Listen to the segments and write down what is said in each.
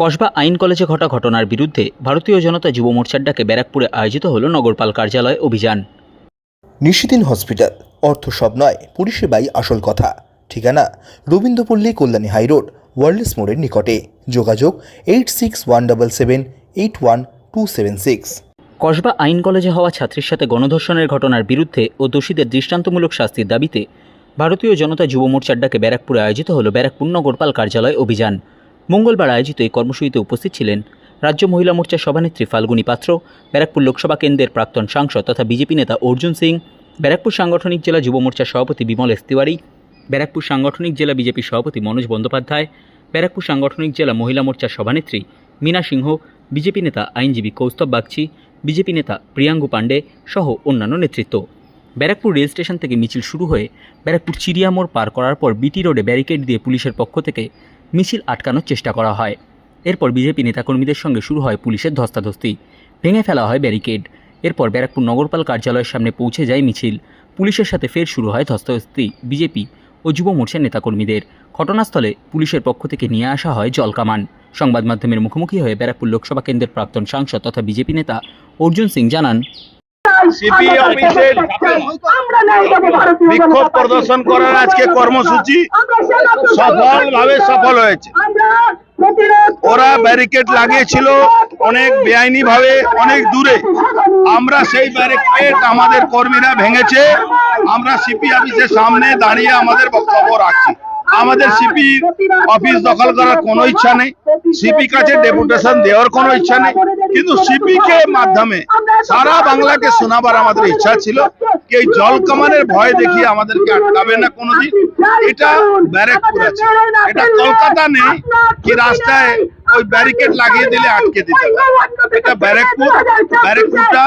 কসবা আইন কলেজে ঘটা ঘটনার বিরুদ্ধে ভারতীয় জনতা যুব মোর্চার ডাকে ব্যারাকপুরে আয়োজিত হল নগরপাল কার্যালয় অভিযান। নিশিদিন হসপিটাল অর্থ সব নয় পরিষেবাই আসল কথা। ঠিকানা রবীন্দ্রপল্লী কল্যাণী হাইরোড ওয়ার্ল্ডস মোড়ের নিকটে। যোগাযোগ eight six one double seven eight one two seven six Kasba আইন কলেজে হওয়া ছাত্রীর সাথে গণধর্ষণের ঘটনার বিরুদ্ধে ও দোষীদের দৃষ্টান্তমূলক শাস্তির দাবিতে ভারতীয় জনতা যুব মোর্চার ডাকে ব্যারাকপুরে আয়োজিত হল ব্যারাকপুর নগরপাল কার্যালয় অভিযান। মঙ্গলবার আয়োজিত এই কর্মসূচিতে উপস্থিত ছিলেন রাজ্য মহিলা মোর্চার সভানেত্রী ফাল্গুনী পাত্র, ব্যারাকপুর লোকসভা কেন্দ্রের প্রাক্তন সাংসদ তথা বিজেপি নেতা অর্জুন সিং, ব্যারাকপুর সাংগঠনিক জেলা যুব মোর্চার সভাপতি বিমল এস তিওয়ারি ব্যারাকপুর সাংগঠনিক জেলা বিজেপি সভাপতি মনোজ বন্দ্যোপাধ্যায়, ব্যারাকপুর সাংগঠনিক জেলা মহিলা মোর্চার সভানেত্রী মীনা সিংহ, বিজেপি নেতা আইনজীবী কৌস্তব বাগচি, বিজেপি নেতা প্রিয়াঙ্গু পাণ্ডে সহ অন্যান্য নেতৃত্ব। ব্যারাকপুর রেল স্টেশন থেকে মিছিল শুরু হয়ে ব্যারাকপুর চিড়িয়ামোড় পার করার পর বিটি রোডে ব্যারিকেড দিয়ে পুলিশের পক্ষ থেকে মিছিল আটকানোর চেষ্টা করা হয়। এরপর বিজেপি নেতাকর্মীদের সঙ্গে শুরু হয় পুলিশের ধস্তাধস্তি। ভেঙে ফেলা হয় ব্যারিকেড। এরপর ব্যারাকপুর নগরপাল কার্যালয়ের সামনে পৌঁছে যায় মিছিল। পুলিশের সাথে ফের শুরু হয় ধস্তাধস্তি। বিজেপি ও যুব মোর্চার নেতাকর্মীদের। ঘটনাস্থলে পুলিশের পক্ষ থেকে নিয়ে আসা হয় জলকামান সংবাদ মাধ্যমের মুখোমুখি হয়ে ব্যারাকপুর লোকসভা কেন্দ্রের প্রাক্তন সাংসদ তথা বিজেপি নেতা অর্জুন সিং জানান সিপি অফিসের বিক্ষোভ প্রদর্শন করার আজকে কর্মসূচি সফলভাবে সফল হয়েছে। ওরা ব্যারিকেড লাগিয়েছিল অনেক বেআইনি ভাবে অনেক দূরে। আমরা সেই ব্যারিকেড আমাদের কর্মীরা ভেঙেছে। আমরা সিপি অফিসের সামনে দাঁড়িয়ে আমাদের বক্তব্য রাখছি। আমাদের সিপি অফিস দখল করার কোনো ইচ্ছা নেই। সিপি কাছে ডেপুটেশন দেওয়ার কোনো ইচ্ছা নেই। কিন্তু সিপি কে মাধ্যমে সারা বাংলাকে শোনাবার আমাদের ইচ্ছা ছিল এই জল কামানের ভয় দেখিয়ে আমাদেরকে আটকাবে না কোনোদিন। এটা ব্যারেকপুর আছে। এটা কলকাতা নেই কি রাস্তায় ওই ব্যারিকেড লাগিয়ে দিলে আটকে দিতে এটা ব্যারেকপুর। ব্যারেকপুরটা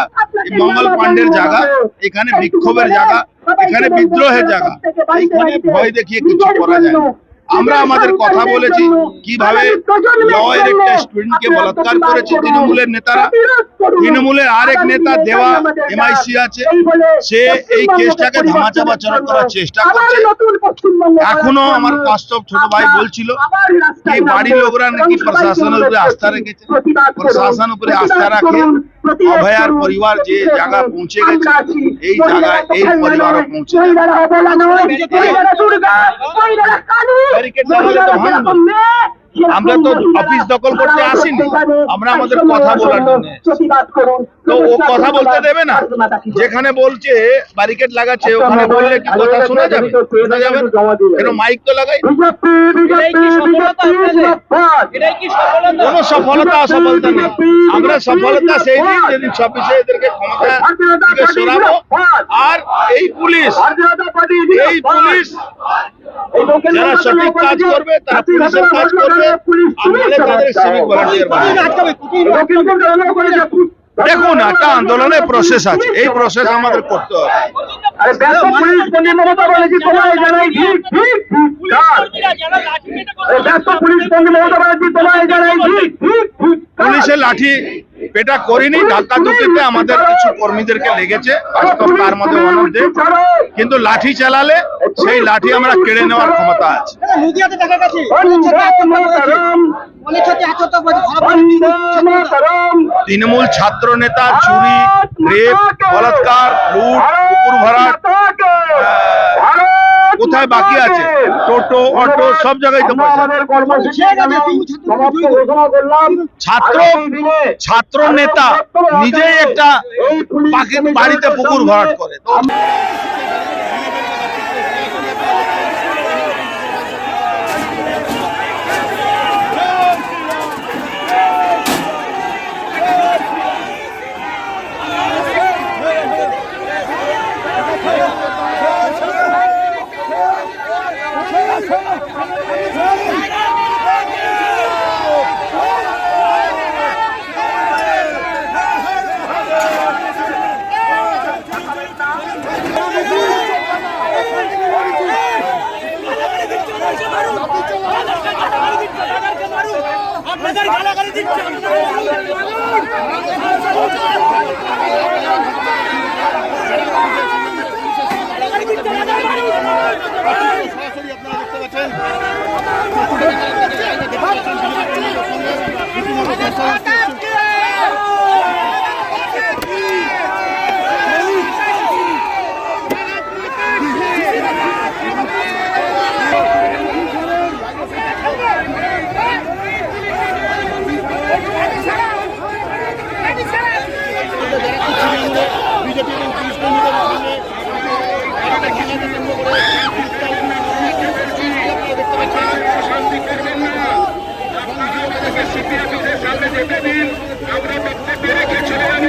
মঙ্গল পাণ্ডের জায়গা এখানে বিক্ষোভের জায়গা এখানে বিদ্রোহের জায়গা। এইখানে ভয় দেখিয়ে কিছু করা যায় না। আমরা আমাদের কথা বলেছি কীভাবে লয়ের একটা স্টুডেন্টকে বলাৎকার করেছে তৃণমূলের নেতারা। তৃণমূলের আরেক নেতা দেওয়া এমআইসি আছে সে এই কেসটাকে ধামাচাপা করার চেষ্টা করছে। এখনও আমার বাস্তব ছোট ভাই বলছিল এই বাড়ির লোকরা নাকি প্রশাসনের উপরে আস্থা রেখেছে? প্রশাসন উপরে আস্থা রাখে? অভয়ার পরিবার যে জায়গা পৌঁছে গেছে এই জায়গায় এই পরিবারও পৌঁছে। আমরা তো অফিস দখল করতে আসিনি। আমরা আমাদের কথা বলার জন্য তো ও কথা বলতে দেবে না। যেখানে বলছে ব্যারিকেড লাগাচ্ছে ওখানে বললে কি কথা শোনা যাবে? শোনা যাবে কেন মাইক তো লাগাই? কোনো সফলতা অসফলতা নেই। আমরা সফলতা সেই দিন যেদিন ছাব্বিশে এদেরকে ক্ষমতা সরাবো। আর এই পুলিশ এই পুলিশ যারা সঠিক কাজ করবে তারা পুলিশের কাজ করবে আর তাদের সিভিক ভলান্টিয়ার দেখুন একটা আন্দোলনের প্রসেস আছে এই প্রসেস আমাদের করতে হবে পুলিশের লাঠি পেটা করিনি ধাক্কা ধুকিতে আমাদের কিছু কর্মীদেরকে লেগেছে তার মধ্যে অনর্ধে কিন্তু লাঠি চালালে সেই লাঠি আমরা কেড়ে নেওয়ার ক্ষমতা আছে। তৃণমূল ছাত্র নেতা চুরি রেপ বলাৎকার লুট কোথায় বাকি আছে। টোটো অটো সব জায়গায় তো ছাত্র ছাত্র নেতা নিজেই একটা বাড়িতে পুকুর ভরাট করে। একটা খেলাকে কেন্দ্র করে দেখতে পাচ্ছেন শান্তি করবেন না সামনে যেতে দিন আমরা বক্তব্য রেখে চলে যাব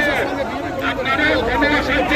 আপনারা ঘটনা শান্তি